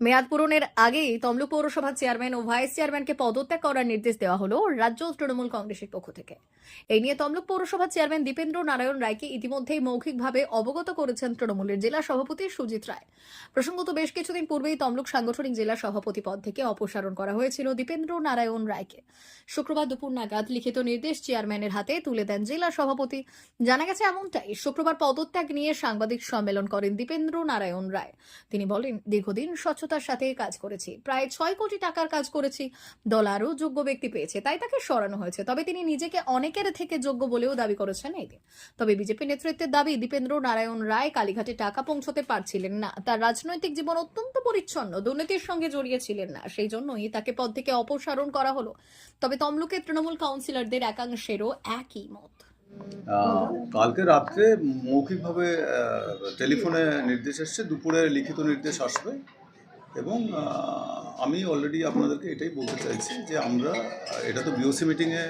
মেয়াদ পূরণের আগেই তমলুক পৌরসভার চেয়ারম্যান ও ভাইস চেয়ারম্যানকে পদত্যাগ করার নির্দেশ দেওয়া হলো রাজ্য তৃণমূল কংগ্রেসের পক্ষ থেকে। এই নিয়ে তমলুক পৌরসভার চেয়ারম্যান দীপেন্দ্র নারায়ণ রায়কে ইতিমধ্যেই মৌখিকভাবে অবগত করেছেন তৃণমূলের জেলা সভাপতি সুজিত রায়। প্রসঙ্গত বেশ কিছুদিন পূর্বেই তমলুক সাংগঠনিক জেলা সভাপতি পদ থেকে অপসারণ করা হয়েছিল দীপেন্দ্র নারায়ণ রায়কে। শুক্রবার দুপুর নাগাদ লিখিত নির্দেশ চেয়ারম্যানের হাতে তুলে দেন জেলা সভাপতি। জানা গেছে এমনটাই, শুক্রবার পদত্যাগ নিয়ে সাংবাদিক সম্মেলন করেন দীপেন্দ্র নারায়ণ রায়। তিনি বলেন, দীর্ঘদিন স্বচ্ছতার সাথে কাজ করেছি। প্রায় ছয় কোটি টাকার কাজ করেছি। দল আরও যোগ্য ব্যক্তি পেয়েছে, তাই তাকে সরানো হয়েছে। তবে তিনি নিজেকে অনেকের থেকে যোগ্য বলেও দাবি করেছেন এই দিন। তবে বিজেপি নেতৃত্বের দাবি, দীপেন্দ্র নারায়ণ রায় কালীঘাটে টাকা পৌঁছতে পারছিলেন না। তার রাজনৈতিক জীবন অত্যন্ত পরিচ্ছন্ন, দুর্নীতির সঙ্গে জড়িয়ে ছিলেন না। সেই জন্যই তাকে পদ থেকে অপসারণ করা হলো। তবে তমলুকের তৃণমূল কাউন্সিলরদের একাংশেরও একই মত। কালকে রাত্রে মৌখিকভাবে টেলিফোনে নির্দেশ এসছে। দুপুরে লিখিত নির্দেশ আসবে। এবং আমি অলরেডি আপনাদেরকে এটাই বলতে চাইছি যে আমরা, এটা তো বিওসি মিটিংয়ে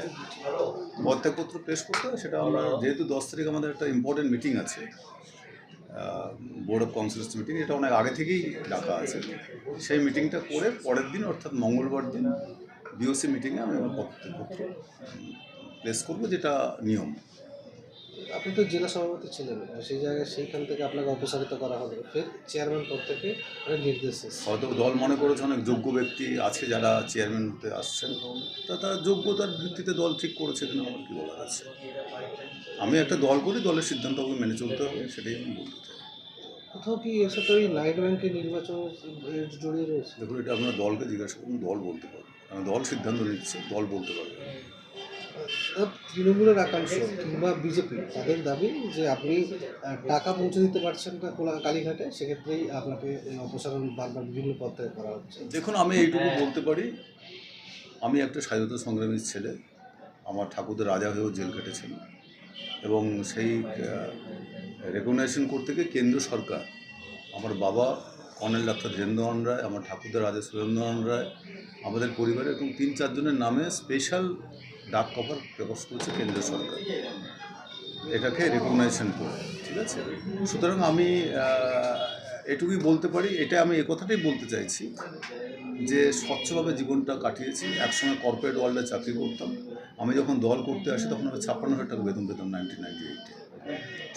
পদত্যাগপত্র পেশ করতে সেটা আমরা যেহেতু দশ তারিখ আমাদের একটা ইম্পর্টেন্ট মিটিং আছে বোর্ড অফ কাউন্সিলস মিটিং এটা অনেক আগে থেকেই ডাকা আছে। সেই মিটিংটা করে পরের দিন, অর্থাৎ মঙ্গলবার দিন বিওসি মিটিংয়ে আমি আমার পদত্যাগপত্র প্লেস করব, যেটা নিয়ম। আপনি তো জেলা সভাপতি ছিলেন আর সেই জায়গায় সেইখান থেকে আপনাকে অপসারিত করা হবে। ফের চেয়ারম্যান পদ থেকে নির্দেশ হয়তো দল মনে করেছে অনেক যোগ্য ব্যক্তি আছে যারা চেয়ারম্যান হতে আসছেন তা তার যোগ্যতার ভিত্তিতে দল ঠিক করেছে কিনা আমার কি বলার আছে? আমি একটা দল করি দলের সিদ্ধান্ত আমাকে মেনে চলতে হবে সেটাই আমি বলতে চাই। কোথাও কি এর সাথে ওই নাইট ব্যাংকের নির্বাচন জড়িয়ে রয়েছে? দেখুন এটা আপনার দলকে জিজ্ঞাসা করুন দল বলতে পারবে। দল সিদ্ধান্ত নিচ্ছে দল বলতে পারবে। তৃণমূলের একাংশ কিংবা বিজেপি, তাদের দাবি যে আপনি টাকা পৌঁছে দিতে পারছেন না কোলা- কালীঘাটে সেক্ষেত্রেই আপনাকে অপসারণ বারবার বিভিন্ন পদ করা হচ্ছে। দেখুন, আমি এইটুকু বলতে পারি, আমি একটা স্বাধীনতা সংগ্রামীর ছেলে, আমার ঠাকুরদের রাজা হয়েও জেল কেটেছেন এবং সেই রেকগনাইজেশন করতে গিয়ে কেন্দ্র সরকার, আমার বাবা কর্নেল ডাক্তার ধীরেন্দ্রনাথ রায়, আমার ঠাকুরদের রাজা সুরেন্দ্রনাথ রায়, আমাদের পরিবারের এবং তিন চারজনের নামে স্পেশাল ডাক কভার প্রকাশ করেছে কেন্দ্র সরকার। এটাকে রেকগনাইজেশন করে, ঠিক আছে? সুতরাং আমি এটুকুই বলতে পারি, এটা আমি একথাটাই বলতে চাইছি যে স্বচ্ছভাবে জীবনটা কাটিয়েছি। একসময় কর্পোরেট ওয়ার্ল্ডে চাকরি করতাম। আমি যখন দল করতে আসি, তখন আমি ছাপ্পান্ন হাজার টাকা বেতন পেতাম নাইনটিন নাইনটি এইটে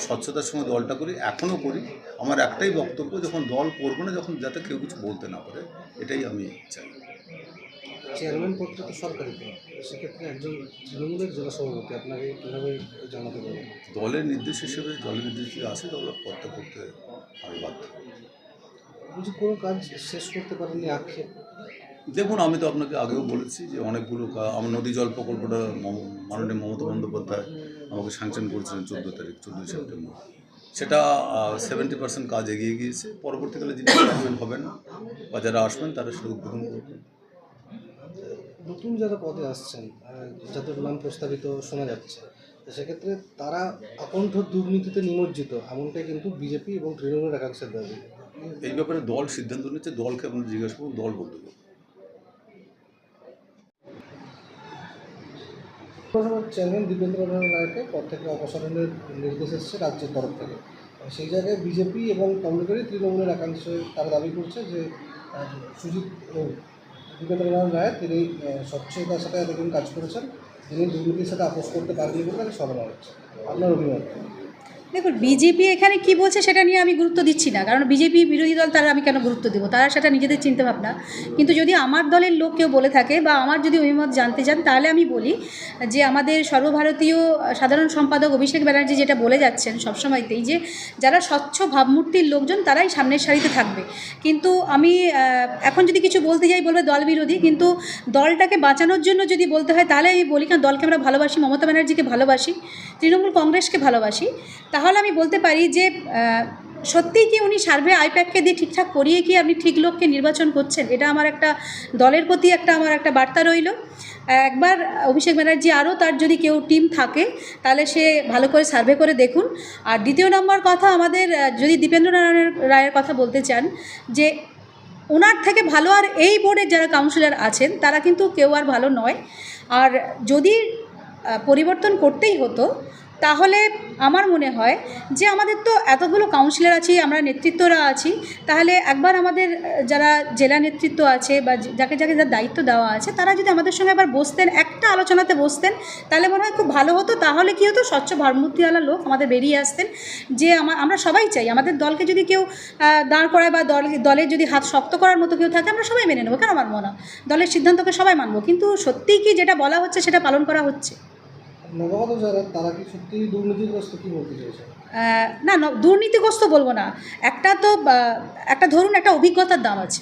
স্বচ্ছতার সঙ্গে দলটা করি, এখনও করি। আমার একটাই বক্তব্য, যখন দল করব না, যখন যাতে কেউ কিছু বলতে না পারে, এটাই আমি চাই। চেয়ারম্যান পদটা তো সরকারি পদ। সেক্ষেত্রে একজন তৃণমূলের জেলা সভাপতি আপনাকে কীভাবে জানাতে পারবেন? দলের নির্দেশ হিসেবে দলের নির্দেশ আছে দল করতে করতে আমি বাধ্য। বলছি কোনো কাজ শেষ করতে পারেননি আক্ষেপ? দেখুন আমি তো আপনাকে আগেও বলেছি যে অনেকগুলো আমার নদী জল প্রকল্পটা মাননীয় মমতা বন্দ্যোপাধ্যায় আমাকে স্যাংশন করেছিলেন চোদ্দ তারিখ চোদ্দোই সেপ্টেম্বর। সেটা সেভেন্টি পার্সেন্ট কাজ এগিয়ে গিয়েছে। পরবর্তীকালে যিনি চেয়ারম্যান হবেন বা যারা আসবেন তারা সেটা উদ্বোধন করবেন। নতুন যারা পদে আসছেন যাদের নাম প্রস্তাবিত শোনা যাচ্ছে সেক্ষেত্রে তারা আকণ্ঠ দুর্নীতিতে নিমজ্জিত এমনটাই কিন্তু বিজেপি এবং তৃণমূলের একাংশের দাবি। এই ব্যাপারে দল সিদ্ধান্ত নিচ্ছে দলকে আপনার জিজ্ঞাসা করুন দল বলতে পৌরসভার চেয়ারম্যান দীপেন্দ্র রায়কে পদ থেকে অপসারণের নির্দেশ এসেছে রাজ্যের তরফ থেকে। সেই জায়গায় বিজেপি এবং তমলুকেরই তৃণমূলের একাংশ তারা দাবি করছে যে সুজিত দীপেন্দ্র রায় তিনি স্বচ্ছতার সাথে এতদিন কাজ করেছেন, তিনি দুর্নীতির সাথে আপোষ করতে পারেননি বলে তাকে সরানো হচ্ছে আপনার অভিমত? দেখুন বিজেপি এখানে কি বলছে সেটা নিয়ে আমি গুরুত্ব দিচ্ছি না। কারণ বিজেপি বিরোধী দল, তারা আমি কেন গুরুত্ব দেবো? তারা সেটা নিজেদের চিন্তাভাবনা। কিন্তু যদি আমার দলের লোক কেউ বলে থাকে বা আমার যদি অভিমত জানতে চান, তাহলে আমি বলি যে আমাদের সর্বভারতীয় সাধারণ সম্পাদক অভিষেক ব্যানার্জি যেটা বলে যাচ্ছেন সবসময়তেই যে, যারা স্বচ্ছ ভাবমূর্তির লোকজন, তারাই সামনের সারিতে থাকবে। কিন্তু আমি এখন যদি কিছু বলতে যাই, বলবে দল বিরোধী, কিন্তু দলটাকে বাঁচানোর জন্য যদি বলতে হয়, তাহলে আমি বলি, কারণ দলকে আমরা ভালোবাসি, মমতা ব্যানার্জিকে ভালোবাসি, তৃণমূল কংগ্রেসকে ভালোবাসি তাহলে আমি বলতে পারি যে সত্যিই কি উনি সার্ভে আইপ্যাককে দিয়ে ঠিকঠাক করিয়ে কি আপনি ঠিক লোককে নির্বাচন করছেন? এটা আমার একটা দলের প্রতি একটা আমার একটা বার্তা রইল। একবার অভিষেক ব্যানার্জি আরও তার যদি কেউ টিম থাকে, তাহলে সে ভালো করে সার্ভে করে দেখুন। আর দ্বিতীয় নম্বর কথা আমাদের যদি দীপেন্দ্র নারায়ণ রায়ের কথা বলতে চান, যে ওনার থেকে ভালো আর এই বোর্ডের যারা কাউন্সিলর আছেন, তারা কিন্তু কেউ আর ভালো নয়। আর যদি পরিবর্তন করতেই হতো তাহলে আমার মনে হয় যে আমাদের তো এতগুলো কাউন্সিলর আছি, আমরা নেতৃত্বরা আছি, তাহলে একবার আমাদের যারা জেলা নেতৃত্ব আছে বা যাকে যাকে যার দায়িত্ব দেওয়া আছে, তারা যদি আমাদের সঙ্গে একবার বসতেন, একটা আলোচনাতে বসতেন, তাহলে মনে হয় খুব ভালো হতো। তাহলে কী হতো? স্বচ্ছ ভারমূর্তিওয়ালা লোক আমাদের বেরিয়ে আসতেন, যে আমা- আমরা সবাই চাই, আমাদের দলকে যদি কেউ দাঁড় করায় বা দল, দলের যদি হাত শক্ত করার মতো কেউ থাকে, আমরা সবাই মেনে নেব, কেন মানবো না? দলের সিদ্ধান্তকে সবাই মানবো, কিন্তু সত্যিই কি যেটা বলা হচ্ছে সেটা পালন করা হচ্ছে? নবাগত যারা, তারা কি সত্যিই দুর্নীতিগ্রস্ত কি বলতে চাইছে? না দুর্নীতিগ্রস্ত বলব না। একটা তো একটা ধরুন একটা অভিজ্ঞতার দাম আছে।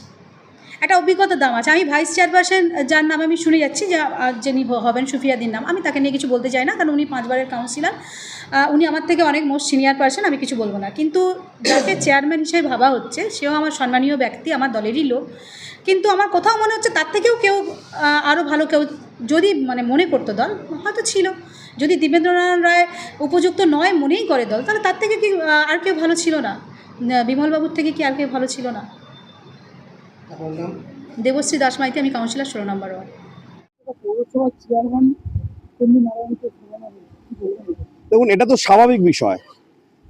একটা অভিজ্ঞতার দাম আছে। আমি ভাইস চেয়ারপারসন যার নাম আমি শুনে যাচ্ছি, যে যিনি হবেন সুফিয়াদির নাম। আমি তাকে নিয়ে কিছু বলতে চাই না, কারণ উনি পাঁচবারের কাউন্সিলার উনি আমার থেকে অনেক মোস্ট সিনিয়র পার্সন আমি কিছু বলব না। কিন্তু যাকে চেয়ারম্যান হিসেবে ভাবা হচ্ছে, সেও আমার সম্মানীয় ব্যক্তি, আমার দলেরই লোক। কিন্তু আমার কোথাও মনে হচ্ছে, তার থেকেও কেউ আরও ভালো কেউ যদি মানে মনে করতো দল, হয়তো ছিল। যদি দীপেন্দ্রনারায়ণ রায় উপযুক্ত নয় মনেই করে দল তাহলে তার থেকে কি আর কেউ ভালো ছিল না? বিমলবাবুর থেকে কি আর কেউ ভালো ছিল না? দেবশ্রী দাসমাইতি আমি কাউন্সিলর ষোলো নম্বর ওয়ার্ড? দেখুন এটা তো স্বাভাবিক বিষয়।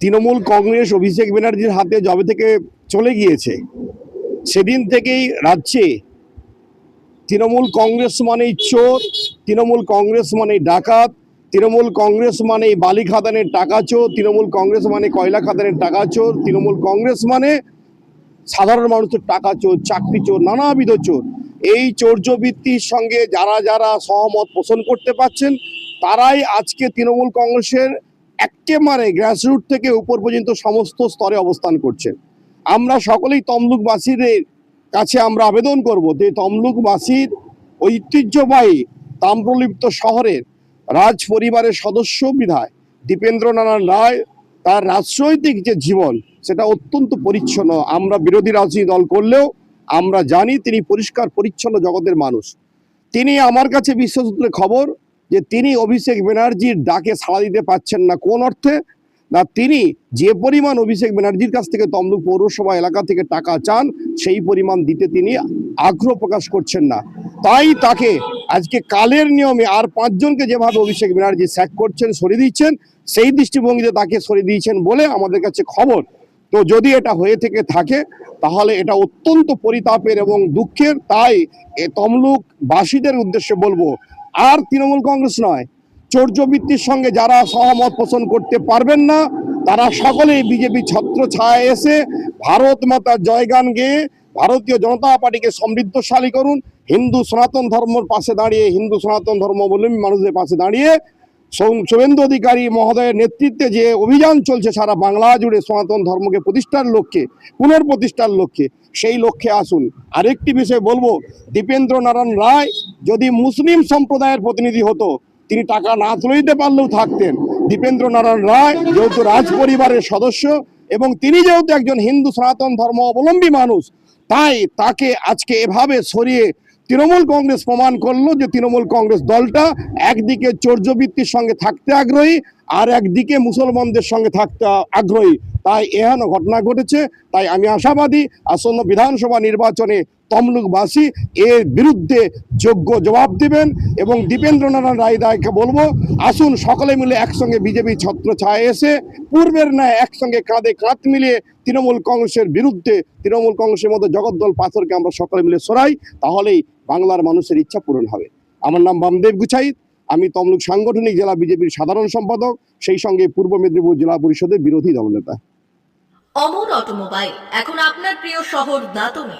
তৃণমূল কংগ্রেস অভিষেক ব্যানার্জির হাতে জবে থেকে চলে গিয়েছে সেদিন থেকেই রাজ্যে তৃণমূল কংগ্রেস মানেই চোর তৃণমূল কংগ্রেস মানেই ডাকাত তৃণমূল কংগ্রেস মানে বালি খাদানের টাকা চোর, তৃণমূল কংগ্রেস মানে কয়লা খাদানের টাকা চোর, তৃণমূল কংগ্রেস মানে সাধারণ মানুষের টাকা চোর, চাকরি চোর, নানাবিধ চোর। এই চৌর্যবৃত্তির সঙ্গে যারা যারা সহমত পোষণ করতে পারছেন, তারাই আজকে তৃণমূল কংগ্রেসের একেবারে গ্রাসরুট থেকে উপর পর্যন্ত সমস্ত স্তরে অবস্থান করছেন আমরা সকলেই তমলুকবাসীদের কাছে আমরা আবেদন করব যে তমলুকবাসীর ঐতিহ্যবাহী তাম্রলিপ্ত শহরের রাজ পরিবারের সদস্য বিধায় দীপেন্দ্রনারায়ণ রায় তার রাজনৈতিক যে জীবন, সেটা অত্যন্ত পরিচ্ছন্ন। আমরা বিরোধী রাজনীতি দল করলেও আমরা জানি তিনি পরিষ্কার, পরিচ্ছন্ন জগতের মানুষ। তিনি আমার কাছে বিশ্বসূত্রে খবর যে তিনি অভিষেক ব্যানার্জির ডাকে সাড়া দিতে পারছেন না কোন অর্থে? না, তিনি যে পরিমাণ অভিষেক ব্যানার্জির কাছ থেকে তমলুক পৌরসভা এলাকা থেকে টাকা চান, সেই পরিমাণ দিতে তিনি আগ্রহ প্রকাশ করছেন না। তাই তাকে আজকে কালের নিয়মে আর পাঁচজনকে যেভাবে অভিষেক ব্যানার্জি স্যাক করছেন, সরিয়ে দিচ্ছেন, সেই দৃষ্টিভঙ্গিতে তাকে সরিয়ে দিয়েছেন বলে আমাদের কাছে খবর। তো যদি এটা হয়ে থেকে থাকে, তাহলে এটা অত্যন্ত পরিতাপের এবং দুঃখের। তাই এ তমলুক বাসীদের উদ্দেশ্যে বলব, আর তৃণমূল কংগ্রেস নয় চৌর্যবৃত্তির সঙ্গে যারা সহমত পোষণ করতে পারবেন না, তারা সকলেই বিজেপি ছত্র ছায় এসে ভারত মাতার জয়গান গেয়ে ভারতীয় জনতা পার্টিকে সমৃদ্ধশালী করুন। হিন্দু সনাতন ধর্মের পাশে দাঁড়িয়ে, হিন্দু সনাতন ধর্মাবলম্বী মানুষদের পাশে দাঁড়িয়ে শুভেন্দু অধিকারী মহোদয়ের নেতৃত্বে যে অভিযান চলছে সারা বাংলা জুড়ে সনাতন ধর্মকে প্রতিষ্ঠার লক্ষ্যে, পুনর্প্রতিষ্ঠার লক্ষ্যে, সেই লক্ষ্যে আসুন। আরেকটি বিষয় বলব দীপেন্দ্র নারায়ণ রায় যদি মুসলিম সম্প্রদায়ের প্রতিনিধি হতো, তিনি টাকা না তুলে দিতে পারলেও থাকতেন। দীপেন্দ্র নারায়ণ রায় যেহেতু রাজ পরিবারের সদস্য এবং তিনি যেহেতু একজন হিন্দু সনাতন ধর্ম অবলম্বী মানুষ তাই তাকে আজকে এভাবে সরিয়ে তৃণমূল কংগ্রেস প্রমাণ করল যে তৃণমূল কংগ্রেস দলটা একদিকে চর্যবৃত্তির সঙ্গে থাকতে আগ্রহী আর একদিকে মুসলমানদের সঙ্গে থাকতে আগ্রহী। তাই এহেন ঘটনা ঘটেছে। তাই আমি আশাবাদী আসন্ন বিধানসভা নির্বাচনে তমলুকবাসী এর বিরুদ্ধে যোগ্য জবাব দিবেন এবং দীপেন্দ্রনারায়ণ রায় রায়কে বলব, আসুন সকলে মিলে একসঙ্গে বিজেপি ছত্র ছায় এসে, পূর্বের ন্যায় একসঙ্গে কাঁধে কাঁধ মিলিয়ে তৃণমূল কংগ্রেসের বিরুদ্ধে, তৃণমূল কংগ্রেসের মতো জগদ্দল পাথরকে আমরা সকলে মিলে সরাই, তাহলেই বাংলার মানুষের ইচ্ছা পূরণ হবে। আমার নাম বামদেব গুছাইত, আমি তমলুক সাংগঠনিক জেলা বিজেপির সাধারণ সম্পাদক, সেই সঙ্গে পূর্ব মেদিনীপুর জেলা পরিষদের বিরোধী দলনেতা। অমর অটোমোবাইল, এখন আপনার প্রিয় শহর দাতনে